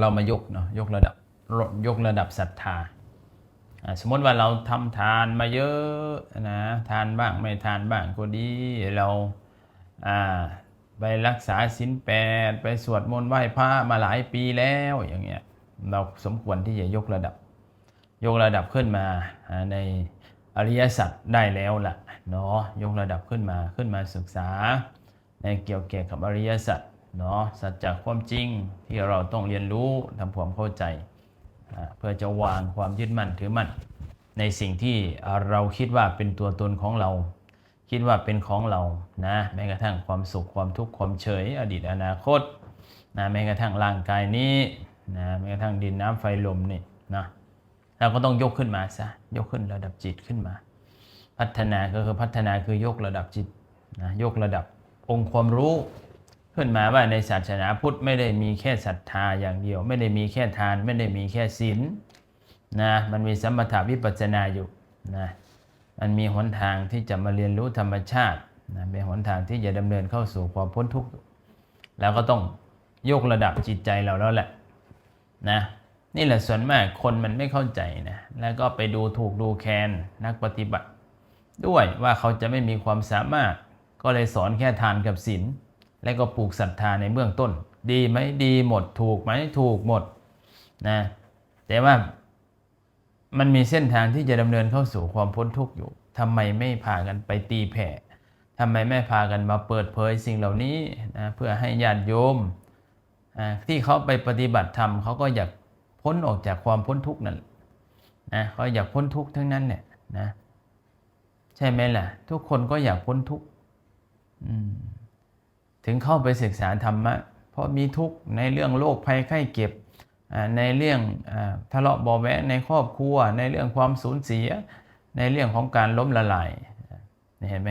เรามายกเนาะยกระดับยกระดับศรัทธาสมมติว่าเราทำทานมาเยอะนะทานบ้างไม่ทานบ้างก็ดีเราไปรักษาศีลแปดไปสวดมนต์ไหว้พระมาหลายปีแล้วอย่างเงี้ยเราสมควรที่จะยกระดับ ยกระดับขึ้นมาในอริยสัจได้แล้วล่ะเนาะยกระดับขึ้นมาขึ้นมาศึกษา ในเกี่ยวเกี่ยวกับอริยสัจ เนาะสัจจะความจริงที่เราต้องเรียนรู้ทำความเข้าใจ เพื่อจะวางความยึดมั่นถือมั่น ในสิ่งที่เราคิดว่าเป็นตัวตนของเรา คิดว่าเป็นของเรานะแม้กระทั่งความสุขความทุกข์ความเฉย อดีตอนาคตนะแม้กระทั่งร่างกายนี้นะแม้กระทั่งดินน้ำไฟลมนี่นะเราก็ต้องยกขึ้นมาซะยกขึ้นระดับจิตขึ้นมา พัฒนาก็คือพัฒนาคือยกระดับจิตนะยกระดับองค์ความรู้ ขึ้นมาว่าในศาสนาพุทธไม่ได้มีแค่ศรัทธาอย่างเดียว ไม่ได้มีแค่ทาน ไม่ได้มีแค่ศีลนะมันมีสัมมาถาวิปัสสนาอยู่นะมันมีหนทางที่จะมาเรียนรู้ธรรมชาตินะเป็นหนทางที่จะดำเนินเข้าสู่ความพ้นทุกข์แล้วก็ต้องยกระดับจิตใจเราแล้วแหละนะนี่แหละส่วนมากคนมันไม่เข้าใจนะแล้วก็ไปดูถูกดูแคลนนักปฏิบัติ ด้วยว่าเขาจะไม่มีความสามารถก็เลยสอนแค่ทานกับศีล และก็ปลูกศรัทธาในเบื้องต้น ดีไหมดีหมดถูกไหมถูกหมดนะแต่ว่ามันมีเส้นทางที่จะดำเนินเข้าสู่ความพ้นทุกข์อยู่ทำไมไม่พากันไปตีแผ่ทำไมไม่พากันมาเปิดเผยสิ่งเหล่านี้นะเพื่อให้ญาติโยมที่เขาไปปฏิบัติธรรมเขาก็อยากพ้นออกจากความพ้นทุกข์นั่นนะเขาอยากพ้นทุกข์ทั้งนั้นเนี่ยนะใช่ไหมล่ะ ทุกคนก็อยากพ้นทุกข์อืม ถึงเข้าไปศึกษาธรรมะ เพราะมีทุกข์ในเรื่องโรคภัยไข้เจ็บในเรื่องอทะเลาะเบาะแวงในครอบครัว ในเรื่องความสูญเสีย ในเรื่องของการล้มละลายนี่เห็นไหม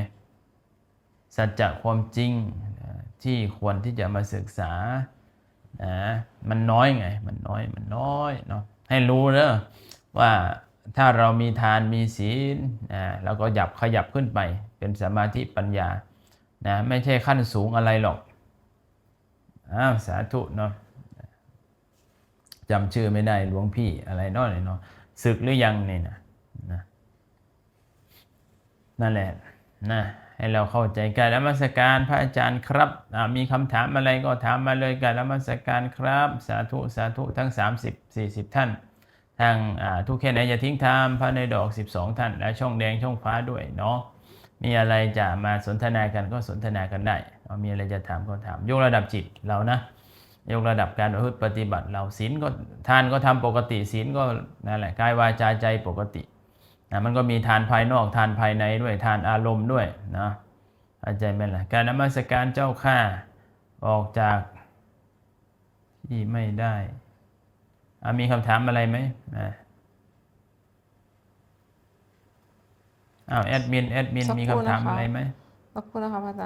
สัจจะความจริงที่ควรที่จะมาศึกษานะมันน้อยไง มันน้อย มันน้อยเนาะ ให้รู้เนอะว่าถ้าเรามีทานมีศีลนะเราก็หยับขยับขึ้นไป เป็นสมาธิปัญญา นะไม่ใช่ขั้นสูงอะไรหรอกอ้าวสาธุเนาะจำชื่อไม่ได้หลวงพี่อะไรเนาะเนาะศึกหรือยังนี่นะนะนั่นแหละนะให้เราเข้าใจการนมัสการพระอาจารย์ครับ มีคำถามอะไรก็ถามมาเลยการนมัสการครับ สาธุสาธุทั้ง 30 40 ท่าน ทางทุกแค่ไหนอย่าทิ้งทามพระในดอก 12 ท่าน และช่องแดงช่องฟ้าด้วยเนาะ มีอะไรจะมาสนทนากันก็สนทนากันได้เอามีอะไรจะถามก็ถามยกระดับจิตเรานะยกระดับการประพฤติปฏิบัติเราศีลก็ทานก็ทำปกติศีลก็นั่นแหละกายวาจาใจปกตินะมันก็มีทานภายนอกทานภายในด้วยทานอารมณ์ด้วยนะเข้าใจไหมล่ะการนมัสการเจ้าข้าออกจากที่ไม่ได้อะมีคำถามอะไรไหม อะอ้าวแอดมินแอดมินสักมีครู่คำถามนะคะ อะไรไหม ขอบคุณนะคะพระอาจารย์